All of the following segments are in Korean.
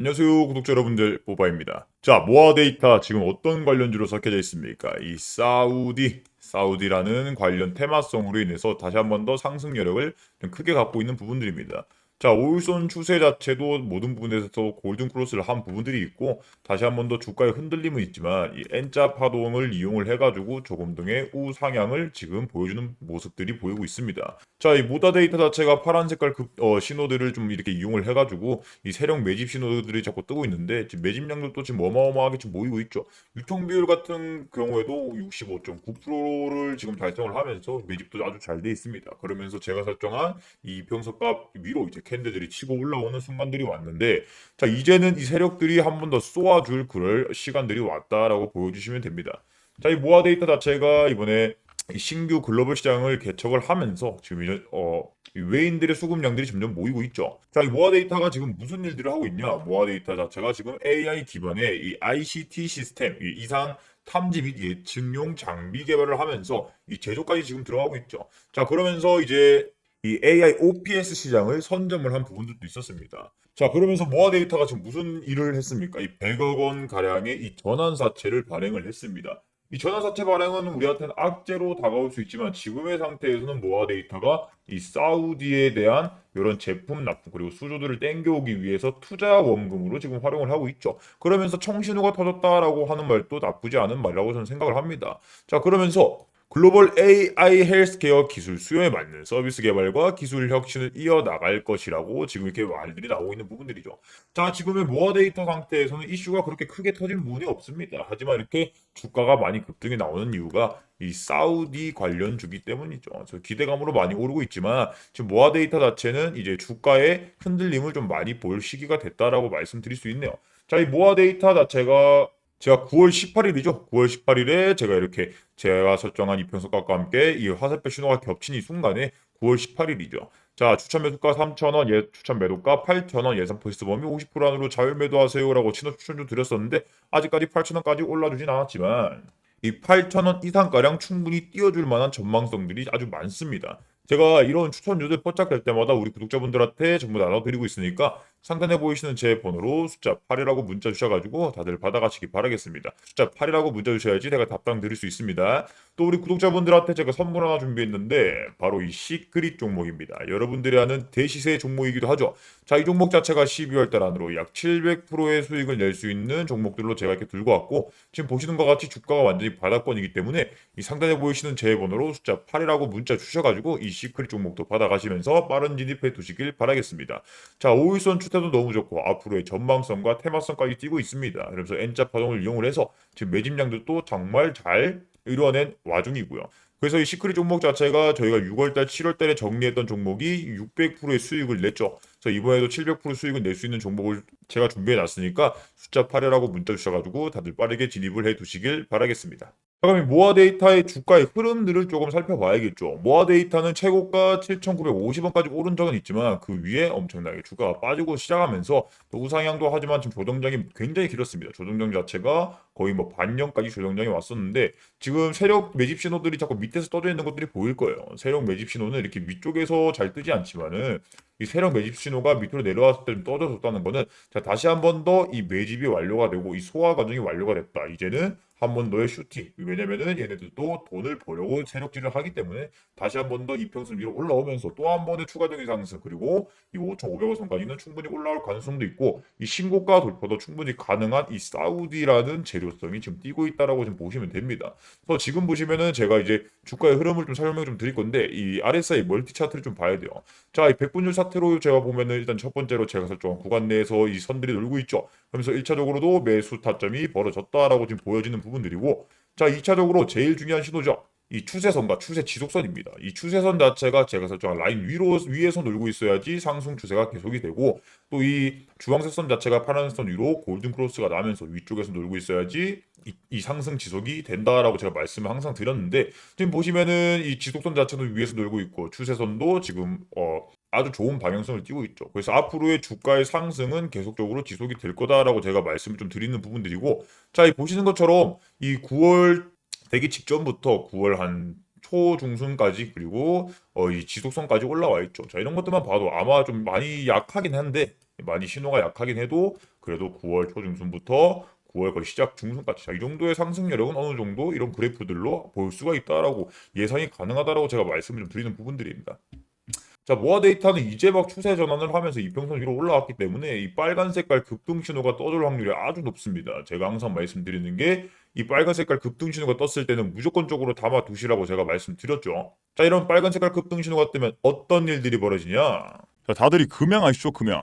안녕하세요 구독자 여러분들. 뽀바입니다. 자 모아 데이터 지금 어떤 관련주로 섞여져 있습니까? 이 사우디 사우디라는 관련 테마성으로 인해서 다시 한 번 더 상승 여력을 좀 크게 갖고 있는 부분들입니다 자 오일선 추세 자체도 모든 부분에서 골든 크로스를 한 부분들이 있고 다시 한 번 더 주가의 흔들림은 있지만 이 N자 파동을 이용을 해가지고 조금 등의 우상향을 지금 보여주는 모습들이 보이고 있습니다. 자, 이 모다 데이터 자체가 파란 색깔 급, 어, 신호들을 좀 이렇게 이용을 해가지고 이 세력 매집 신호들이 자꾸 뜨고 있는데 지금 매집량도 지금 어마어마하게 지금 모이고 있죠. 유통 비율 같은 경우에도 65.9%를 지금 달성을 하면서 매집도 아주 잘 돼 있습니다. 그러면서 제가 설정한 이 평소값 위로 이제 캔들들이 치고 올라오는 순간들이 왔는데 자 이제는 이 세력들이 한 번 더 쏘아줄 그럴 시간들이 왔다라고 보여주시면 됩니다. 자 이 모아 데이터 자체가 이번에 이 신규 글로벌 시장을 개척을 하면서 지금 이제 어, 이 외인들의 수급량들이 점점 모이고 있죠. 자, 이 모아 데이터가 지금 무슨 일들을 하고 있냐? 모아 데이터 자체가 지금 AI 기반의 이 ICT 시스템, 이 이상 탐지 및 예측용 장비 개발을 하면서 이 제조까지 지금 들어가고 있죠. 자, 그러면서 이제 이 AI OPS 시장을 선점을 한 부분들도 있었습니다. 자, 그러면서 모아 데이터가 지금 무슨 일을 했습니까? 이 100억 원 가량의 이 전환사채를 발행을 했습니다. 이 전환사채 발행은 우리한테는 악재로 다가올 수 있지만 지금의 상태에서는 모아 데이터가 이 사우디에 대한 이런 제품 납품 그리고 수주들을 땡겨오기 위해서 투자 원금으로 지금 활용을 하고 있죠. 그러면서 청신호가 터졌다라고 하는 말도 나쁘지 않은 말이라고 저는 생각을 합니다. 자, 그러면서 글로벌 AI 헬스케어 기술 수요에 맞는 서비스 개발과 기술 혁신을 이어나갈 것이라고 지금 이렇게 말들이 나오고 있는 부분들이죠. 자, 지금의 모아 데이터 상태에서는 이슈가 그렇게 크게 터진 부분이 없습니다. 하지만 이렇게 주가가 많이 급등이 나오는 이유가 이 사우디 관련 주기 때문이죠. 저 기대감으로 많이 오르고 있지만 지금 모아 데이터 자체는 이제 주가의 흔들림을 좀 많이 볼 시기가 됐다라고 말씀드릴 수 있네요. 자, 이 모아 데이터 자체가 제가 9월 18일이죠. 9월 18일에 제가 이렇게 제가 설정한 이평선가과 함께 이 화살표 신호가 겹친 이 순간에 9월 18일이죠. 자, 추천 매수가 3,000원, 예, 추천 매도가 8,000원, 예상 포지스 범위 50% 안으로 자율 매도하세요라고 신호 추천 좀 드렸었는데 아직까지 8,000원까지 올라주진 않았지만 이 8,000원 이상가량 충분히 띄워줄 만한 전망성들이 아주 많습니다. 제가 이런 추천주들 포착될 때마다 우리 구독자분들한테 전부 나눠드리고 있으니까 상단에 보이시는 제 번호로 숫자 8이라고 문자 주셔가지고 다들 받아가시기 바라겠습니다. 숫자 8이라고 문자 주셔야지 제가 답장 드릴 수 있습니다. 또 우리 구독자분들한테 제가 선물 하나 준비했는데 바로 이 시크릿 종목입니다. 여러분들이 아는 대시세 종목이기도 하죠. 자, 이 종목 자체가 12월 달 안으로 약 700%의 수익을 낼 수 있는 종목들로 제가 이렇게 들고 왔고 지금 보시는 것 같이 주가가 완전히 바닥권이기 때문에 이 상단에 보이시는 제 번호로 숫자 8이라고 문자 주셔가지고 이 시크릿 종목도 받아가시면서 빠른 진입해 두시길 바라겠습니다. 자, 5일선 추태도 너무 좋고 앞으로의 전망성과 테마성까지 띄고 있습니다. 그래서 N자 파동을 이용을 해서 지금 매집량도 정말 잘 이뤄낸 와중이고요. 그래서 이 시크릿 종목 자체가 저희가 6월달, 7월달에 정리했던 종목이 600%의 수익을 냈죠. 그래서 이번에도 700% 수익을 낼 수 있는 종목을 제가 준비해 놨으니까 숫자 8이라고 문자 주셔가지고 다들 빠르게 진입을 해 두시길 바라겠습니다. 그럼 모아 데이터의 주가의 흐름들을 조금 살펴봐야겠죠. 모아 데이터는 최고가 7,950원까지 오른 적은 있지만 그 위에 엄청나게 주가가 빠지고 시작하면서 우상향도 하지만 지금 조정장이 굉장히 길었습니다. 조정장 자체가 거의 뭐 반년까지 조정장이 왔었는데 지금 세력 매집 신호들이 자꾸 밑에서 떠져 있는 것들이 보일 거예요. 세력 매집 신호는 이렇게 위쪽에서 잘 뜨지 않지만은 이 세력 매집 신호가 밑으로 내려왔을 때 좀 떠져줬다는 거는 자 다시 한 번 더 이 매집이 완료가 되고 이 소화 과정이 완료가 됐다. 이제는 한 번 더의 슈팅. 왜냐면은 얘네들도 돈을 벌려고 세력질을 하기 때문에 다시 한 번 더 이평선 위로 올라오면서 또 한 번의 추가적인 상승 그리고 이 5,500원 선까지는 충분히 올라올 가능성도 있고 이 신고가 돌파도 충분히 가능한 이 사우디라는 재료성이 지금 뛰고 있다라고 좀 보시면 됩니다. 그래서 지금 보시면은 제가 이제 주가의 흐름을 좀 설명 좀 드릴 건데 이 RSI 멀티 차트를 좀 봐야 돼요. 자, 이 100분율 차트로 제가 보면은 일단 첫 번째로 제가 설정한 구간 내에서 이 선들이 놀고 있죠. 그러면서 1차적으로도 매수 타점이 벌어졌다라고 지금 보여지는 부분 들이고 자 2차적으로 제일 중요한 신호죠. 이 추세선과 추세 지속선입니다. 이 추세선 자체가 제가 설정한 라인 위로 위에서 놀고 있어야지 상승 추세가 계속이 되고 또 이 주황색 선 자체가 파란색 선 위로 골든 크로스가 나면서 위쪽에서 놀고 있어야지 이, 이 상승 지속이 된다라고 제가 말씀을 항상 드렸는데 지금 보시면은 이 지속선 자체도 위에서 놀고 있고 추세선도 지금 어 아주 좋은 방향성을 띠고 있죠. 그래서 앞으로의 주가의 상승은 계속적으로 지속이 될 거다라고 제가 말씀을 좀 드리는 부분들이고, 자, 이 보시는 것처럼 이 9월 되기 직전부터 9월 한 초중순까지 그리고 어, 이 지속선까지 올라와 있죠. 자, 이런 것들만 봐도 아마 좀 많이 약하긴 한데 많이 신호가 약하긴 해도 그래도 9월 초중순부터 9월 거의 시작 중순까지 자, 이 정도의 상승 여력은 어느 정도 이런 그래프들로 볼 수가 있다라고 예상이 가능하다라고 제가 말씀을 좀 드리는 부분들입니다. 자, 모아 데이터는 이제 막 추세 전환을 하면서 이평선 위로 올라왔기 때문에 이 빨간 색깔 급등 신호가 떠줄 확률이 아주 높습니다. 제가 항상 말씀드리는 게 이 빨간 색깔 급등 신호가 떴을 때는 무조건적으로 담아 두시라고 제가 말씀드렸죠. 자, 이런 빨간 색깔 급등 신호가 뜨면 어떤 일들이 벌어지냐? 자, 다들 이 금양 아시죠? 금양.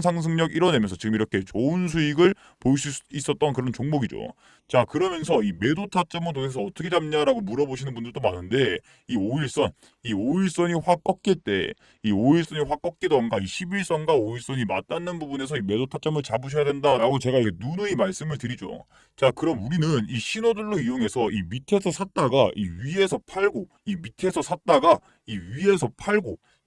상승력 이뤄내면서 지금 이렇게 좋은 수익을 볼수 있었던 그런 종목이죠. 자, 그러면서 이 매도 타점은 도대체 어떻게 잡냐라고 물어보시는 분들도 많은데 이 5일선, 이 5일선이 확 꺾일 때, 이 5일선이 확 꺾이던가 이 11선과 5일선이 맞닿는 부분에서 이 매도 타점을 잡으셔야 된다라고 제가 이게 누누이 말씀을 드리죠. 자, 그럼 우리는 이 신호들로 이용해서 이 밑에서 샀다가 이 위에서 팔고, 이 밑에서 샀다가 이 위에서 팔고,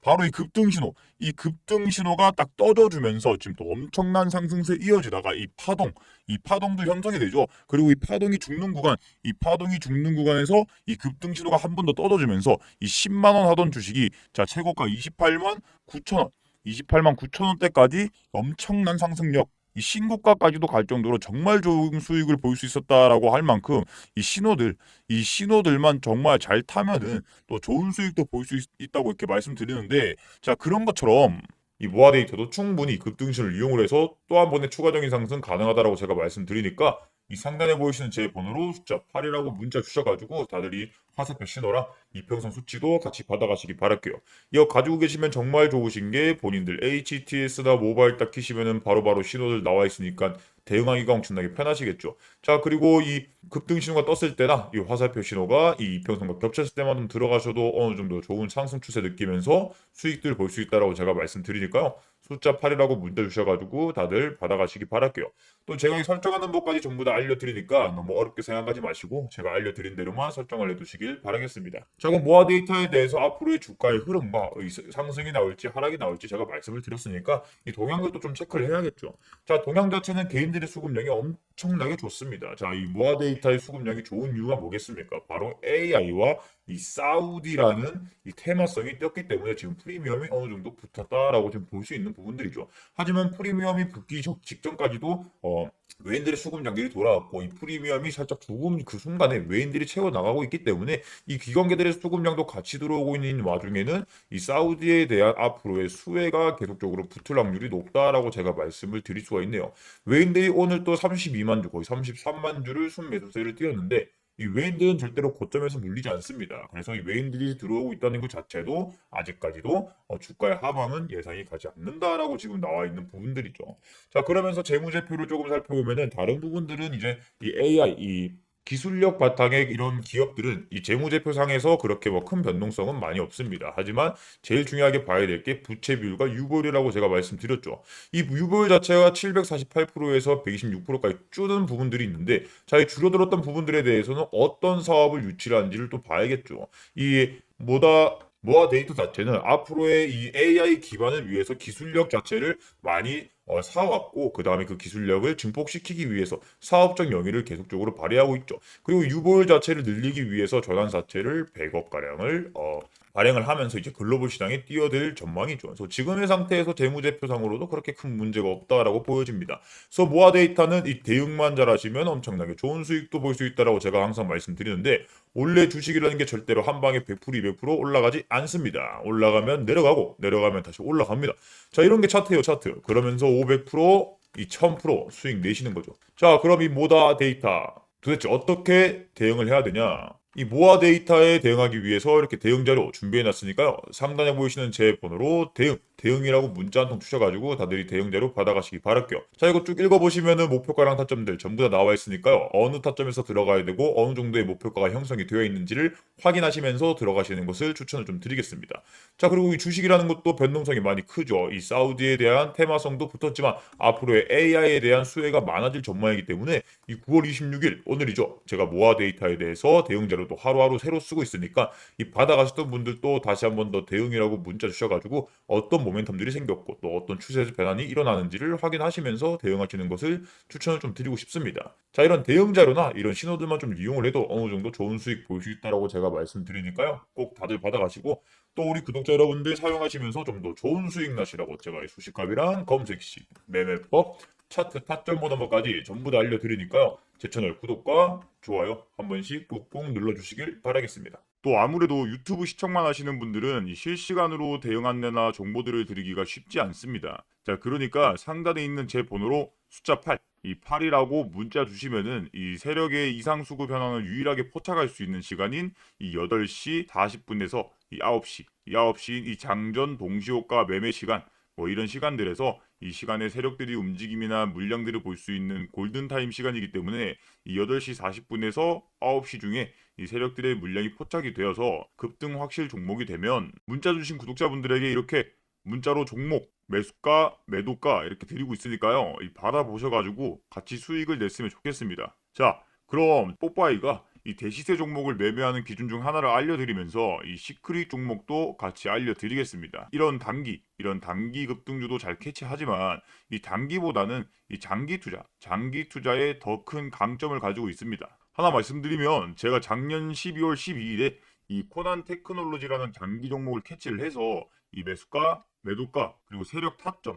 바로 이 급등 신호, 이 급등 신호가 딱 떠져주면서 지금 또 엄청난 상승세 이어지다가 이 파동, 이 파동도 형성이 되죠. 그리고 이 파동이 죽는 구간, 이 파동이 죽는 구간에서 이 급등 신호가 한 번 더 떠져주면서 이 10만 원 하던 주식이 자 최고가 28만 9천 원, 28만 9천 원대까지 엄청난 상승력. 이 신고가까지도 갈 정도로 정말 좋은 수익을 볼 수 있었다라고 할 만큼 이 신호들, 이 신호들만 정말 잘 타면은 또 좋은 수익도 볼 수 있다고 이렇게 말씀드리는데 자 그런 것처럼 이 모아 데이터도 충분히 급등신을 이용을 해서 또 한 번의 추가적인 상승 가능하다라고 제가 말씀드리니까 이 상단에 보이시는 제 번호로 숫자 8이라고 문자 주셔가지고 다들 이 화살표 신호랑 이평선 수치도 같이 받아가시기 바랄게요. 이거 가지고 계시면 정말 좋으신 게 본인들 HTS나 모바일 딱 키시면은 바로바로 신호들 나와 있으니까 대응하기가 엄청나게 편하시겠죠. 자 그리고 이 급등 신호가 떴을 때나 이 화살표 신호가 이 이평선과 겹쳤을 때만 좀 들어가셔도 어느 정도 좋은 상승 추세 느끼면서 수익들 볼 수 있다라고 제가 말씀드리니까요. 숫자 8이라고 문자 주셔가지고 다들 받아가시기 바랄게요. 또 제가 이 설정하는 법까지 전부 다 알려드리니까 너무 어렵게 생각하지 마시고 제가 알려드린 대로만 설정을 해두시길 바라겠습니다. 자 그럼 모아 데이터에 대해서 앞으로의 주가의 흐름과 이 상승이 나올지 하락이 나올지 제가 말씀을 드렸으니까 이 동향들도 좀 체크를 해야겠죠. 자 동향 자체는 개인들의 수급량이 엄청 나게 좋습니다. 자이 모아 데이터의 수급량이 좋은 이유가 뭐겠습니까? 바로 AI와 이 사우디라는 이 테마성이 떴기 때문에 지금 프리미엄이 어느 정도 붙었다라고 지금 볼 수 있는 부분들이죠. 하지만 프리미엄이 붙기 적- 직전까지도 어, 외인들의 수급량들이 돌아왔고 이 프리미엄이 살짝 조금 그 순간에 외인들이 채워 나가고 있기 때문에 이 기관계들의 수급량도 같이 들어오고 있는 와중에는 이 사우디에 대한 앞으로의 수혜가 계속적으로 붙을 확률이 높다라고 제가 말씀을 드릴 수가 있네요. 외인들이 오늘 또 32만 주 거의 33만 주를 순매수세를 띄웠는데 이 외인들은 절대로 고점에서 물리지 않습니다. 그래서 이 외인들이 들어오고 있다는 것 자체도 아직까지도 어, 주가의 하방은 예상이 가지 않는다라고 지금 나와 있는 부분들이죠. 자 그러면서 재무제표를 조금 살펴보면은 다른 부분들은 이제 이 AI 이 기술력 바탕의 이런 기업들은 이 재무제표상에서 그렇게 뭐 큰 변동성은 많이 없습니다. 하지만 제일 중요하게 봐야 될 게 부채 비율과 유보율이라고 제가 말씀드렸죠. 이 유보율 자체가 748%에서 126%까지 줄는 부분들이 있는데 자, 이 줄어들었던 부분들에 대해서는 어떤 사업을 유치를 한지를 또 봐야겠죠. 이 뭐다 모아 데이터 자체는 앞으로의 이 AI 기반을 위해서 기술력 자체를 많이 어, 사왔고 그 다음에 그 기술력을 증폭시키기 위해서 사업적 영위를 계속적으로 발휘하고 있죠. 그리고 유보율 자체를 늘리기 위해서 전환사채를 100억 가량을 어, 발행을 하면서 이제 글로벌 시장에 뛰어들 전망이죠. 그래서 지금의 상태에서 재무제표상으로도 그렇게 큰 문제가 없다라고 보여집니다. 그래서 모아 데이터는 이 대응만 잘하시면 엄청나게 좋은 수익도 볼 수 있다라고 제가 항상 말씀드리는데 원래 주식이라는 게 절대로 한 방에 100% 200% 올라가지 않습니다. 올라가면 내려가고 내려가면 다시 올라갑니다. 자 이런 게 차트예요 차트. 그러면서 500%, 이 1000% 수익 내시는 거죠. 자 그럼 이 모다 데이터 도대체 어떻게 대응을 해야 되냐? 이 모아 데이터에 대응하기 위해서 이렇게 대응 자료 준비해 놨으니까요. 상단에 보이시는 제 번호로 대응, 대응이라고 문자 한 통 주셔가지고 다들 이 대응 자료 받아가시기 바랄게요. 자 이거 쭉 읽어보시면은 목표가랑 타점들 전부 다 나와 있으니까요. 어느 타점에서 들어가야 되고 어느 정도의 목표가가 형성이 되어 있는지를 확인하시면서 들어가시는 것을 추천을 좀 드리겠습니다. 자 그리고 이 주식이라는 것도 변동성이 많이 크죠. 이 사우디에 대한 테마성도 붙었지만 앞으로의 AI에 대한 수혜가 많아질 전망이기 때문에 이 9월 26일 오늘이죠. 제가 모아 데이터에 대해서 대응 자료 도 하루하루 새로 쓰고 있으니까 이 받아가셨던 분들도 다시 한번 더 대응이라고 문자 주셔가지고 어떤 모멘텀들이 생겼고 또 어떤 추세 변환이 일어나는지를 확인하시면서 대응하시는 것을 추천을 좀 드리고 싶습니다. 자 이런 대응 자료나 이런 신호들만 좀 이용을 해도 어느 정도 좋은 수익 볼 수 있다라고 제가 말씀드리니까요. 꼭 다들 받아가시고 또 우리 구독자 여러분들 사용하시면서 좀 더 좋은 수익 나시라고 제가 이 수식값이랑 검색시, 매매법, 차트 타점 보너버까지 전부 다 알려드리니까요. 제 채널 구독과 좋아요 한 번씩 꾹꾹 눌러주시길 바라겠습니다. 또 아무래도 유튜브 시청만 하시는 분들은 이 실시간으로 대응 안내나 정보들을 드리기가 쉽지 않습니다. 자, 그러니까 상단에 있는 제 번호로 숫자 8, 이 8이라고 문자 주시면은 이 세력의 이상 수급 변화를 유일하게 포착할 수 있는 시간인 이 8시 40분에서 이 9시, 이 9시 이 장전 동시호가 매매 시간 뭐 이런 시간들에서 이 시간에 세력들이 움직임이나 물량들을 볼 수 있는 골든타임 시간이기 때문에 이 8시 40분에서 9시 중에 이 세력들의 물량이 포착이 되어서 급등 확실 종목이 되면 문자 주신 구독자분들에게 이렇게 문자로 종목 매수가 매도가 이렇게 드리고 있으니까요. 이 받아보셔가지고 같이 수익을 냈으면 좋겠습니다. 자 그럼 뽀빠이가 이 대시세 종목을 매매하는 기준 중 하나를 알려드리면서 이 시크릿 종목도 같이 알려드리겠습니다. 이런 단기, 이런 단기 급등주도 잘 캐치하지만 이 단기보다는 이 장기 투자, 장기 투자에 더 큰 강점을 가지고 있습니다. 하나 말씀드리면 제가 작년 12월 12일에 이 코난 테크놀로지라는 장기 종목을 캐치를 해서 이 매수가, 매도가, 그리고 세력 타점,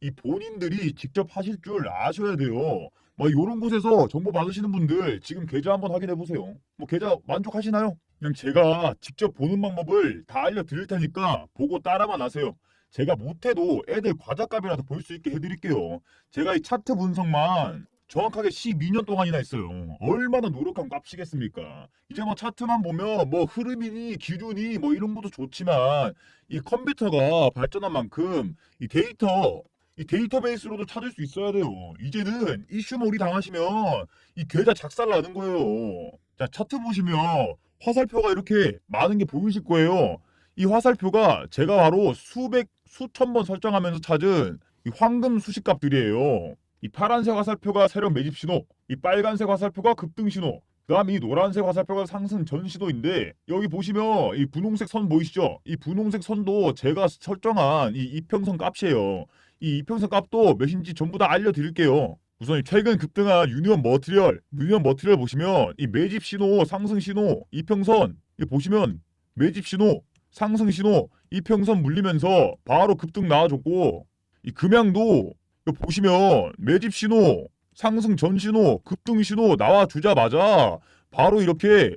이 본인들이 직접 하실 줄 아셔야 돼요. 막 이런 곳에서 정보 받으시는 분들 지금 계좌 한번 확인해 보세요. 뭐 계좌 만족하시나요? 그냥 제가 직접 보는 방법을 다 알려드릴 테니까 보고 따라만 하세요. 제가 못해도 애들 과자값이라도 볼 수 있게 해드릴게요. 제가 이 차트 분석만 정확하게 12년 동안이나 했어요. 얼마나 노력한 값이겠습니까? 이제 뭐 차트만 보면 뭐 흐름이니 기준이 뭐 이런 것도 좋지만 이 컴퓨터가 발전한 만큼 이 데이터 이 데이터베이스로도 찾을 수 있어야 돼요. 이제는 이슈몰이 당하시면 이 계좌 작살 나는 거예요. 자, 차트 보시면 화살표가 이렇게 많은 게 보이실 거예요. 이 화살표가 제가 바로 수백, 수천 번 설정하면서 찾은 이 황금 수식값들이에요. 이 파란색 화살표가 세력 매집 신호, 이 빨간색 화살표가 급등 신호, 그 다음 이 노란색 화살표가 상승 전 신호인데 여기 보시면 이 분홍색 선 보이시죠? 이 분홍색 선도 제가 설정한 이 이평선 값이에요. 이 이평선 값도 몇인지 전부 다 알려드릴게요. 우선 이 최근 급등한 유니온 머티리얼, 유니온 머티리얼 보시면 이 매집 신호, 상승 신호, 이평선 이 보시면 매집 신호, 상승 신호, 이평선 물리면서 바로 급등 나와줬고 이 금양도 보시면 매집 신호, 상승 전 신호, 급등 신호 나와주자마자 바로 이렇게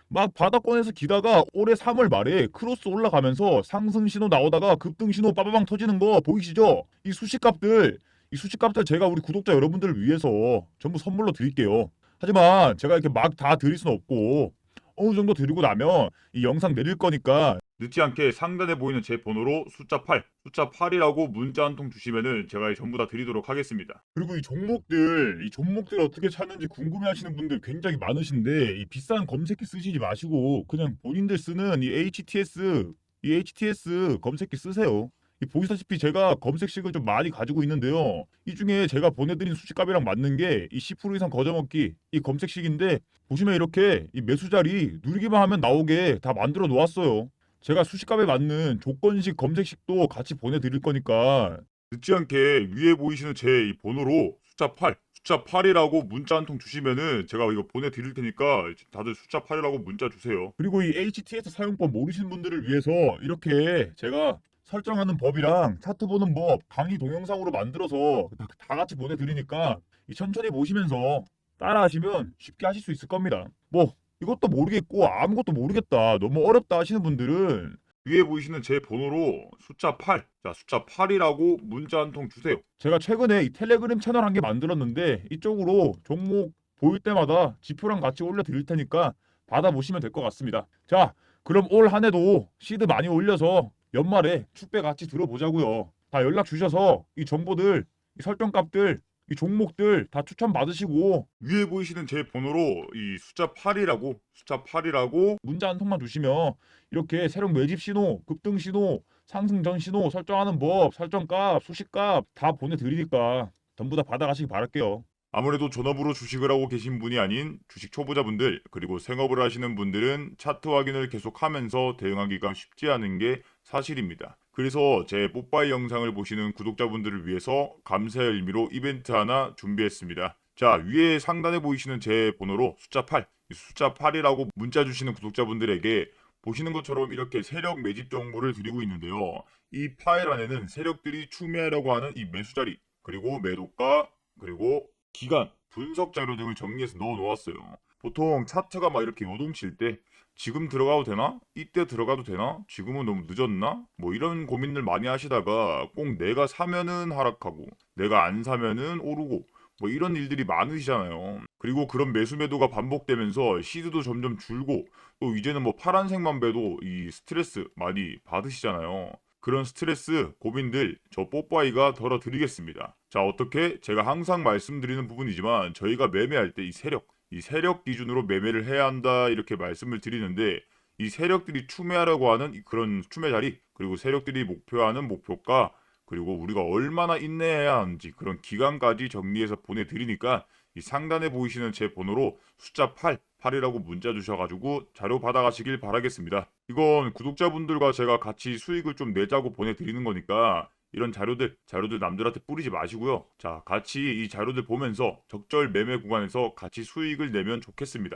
막 바닥권에서 기다가 올해 3월 말에 크로스 올라가면서 상승 신호 나오다가 급등 신호 빠바방 터지는 거 보이시죠? 이 수식값들 이 수식값들 제가 우리 구독자 여러분들을 위해서 전부 선물로 드릴게요. 하지만 제가 이렇게 막 다 드릴 수는 없고 어느 정도 드리고 나면 이 영상 내릴 거니까 늦지 않게 상단에 보이는 제 번호로 숫자 8, 숫자 8이라고 문자 한 통 주시면은 제가 전부 다 드리도록 하겠습니다. 그리고 이 종목들, 이 종목들 어떻게 찾는지 궁금해 하시는 분들 굉장히 많으신데 이 비싼 검색기 쓰시지 마시고 그냥 본인들 쓰는 이 HTS, 이 HTS 검색기 쓰세요. 이 보시다시피 제가 검색식을 좀 많이 가지고 있는데요. 이 중에 제가 보내드린 수식값이랑 맞는 게 이 10% 이상 거저먹기 이 검색식인데 보시면 이렇게 이 매수 자리 누르기만 하면 나오게 다 만들어 놓았어요. 제가 수식값에 맞는 조건식 검색식도 같이 보내드릴 거니까 늦지 않게 위에 보이시는 제 이 번호로 숫자 8, 숫자 8이라고 문자 한 통 주시면은 제가 이거 보내드릴 테니까 다들 숫자 8이라고 문자 주세요. 그리고 이 HTS 사용법 모르시는 분들을 위해서 이렇게 제가 설정하는 법이랑 차트 보는 법 강의 동영상으로 만들어서 다, 다 같이 보내드리니까 이 천천히 보시면서 따라하시면 쉽게 하실 수 있을 겁니다. 뭐 이것도 모르겠고 아무것도 모르겠다 너무 어렵다 하시는 분들은 위에 보이시는 제 번호로 숫자 8, 자 숫자 8이라고 문자 한 통 주세요. 제가 최근에 이 텔레그램 채널 한 개 만들었는데 이쪽으로 종목 보일 때마다 지표랑 같이 올려드릴 테니까 받아보시면 될 것 같습니다. 자, 그럼 올 한 해도 시드 많이 올려서 연말에 축배 같이 들어보자고요. 다 연락 주셔서 이 정보들, 이 설정값들, 이 종목들 다 추천 받으시고 위에 보이시는 제 번호로 이 숫자 8이라고 숫자 8이라고 문자 한 통만 주시면 이렇게 새로운 매집 신호, 급등 신호, 상승 전 신호 설정하는 법, 설정값, 수식값 다 보내드리니까 전부 다 받아가시기 바랄게요. 아무래도 전업으로 주식을 하고 계신 분이 아닌 주식 초보자분들 그리고 생업을 하시는 분들은 차트 확인을 계속하면서 대응하기가 쉽지 않은 게 사실입니다. 그래서 제 뽀빠이 영상을 보시는 구독자분들을 위해서 감사의 의미로 이벤트 하나 준비했습니다. 자 위에 상단에 보이시는 제 번호로 숫자 8, 이 숫자 8이라고 문자 주시는 구독자분들에게 보시는 것처럼 이렇게 세력 매집 정보를 드리고 있는데요. 이 파일 안에는 세력들이 추매하려고 하는 이 매수 자리 그리고 매도가 그리고 기간, 분석 자료 등을 정리해서 넣어 놓았어요. 보통 차트가 막 이렇게 요동칠 때 지금 들어가도 되나? 이때 들어가도 되나? 지금은 너무 늦었나? 뭐 이런 고민들 많이 하시다가 꼭 내가 사면은 하락하고 내가 안 사면은 오르고 뭐 이런 일들이 많으시잖아요. 그리고 그런 매수 매도가 반복되면서 시드도 점점 줄고 또 이제는 뭐 파란색만 봐도 이 스트레스 많이 받으시잖아요. 그런 스트레스, 고민들 저 뽀빠이가 덜어드리겠습니다. 자 어떻게? 제가 항상 말씀드리는 부분이지만 저희가 매매할 때 이 세력, 이 세력 기준으로 매매를 해야 한다 이렇게 말씀을 드리는데 이 세력들이 추매하려고 하는 이 그런 추매 자리 그리고 세력들이 목표하는 목표가 그리고 우리가 얼마나 인내해야 하는지 그런 기간까지 정리해서 보내드리니까 이 상단에 보이시는 제 번호로 숫자 8, 8이라고 문자 주셔가지고 자료 받아가시길 바라겠습니다. 이건 구독자분들과 제가 같이 수익을 좀 내자고 보내드리는 거니까 이런 자료들, 자료들 남들한테 뿌리지 마시고요. 자, 같이 이 자료들 보면서 적절 매매 구간에서 같이 수익을 내면 좋겠습니다.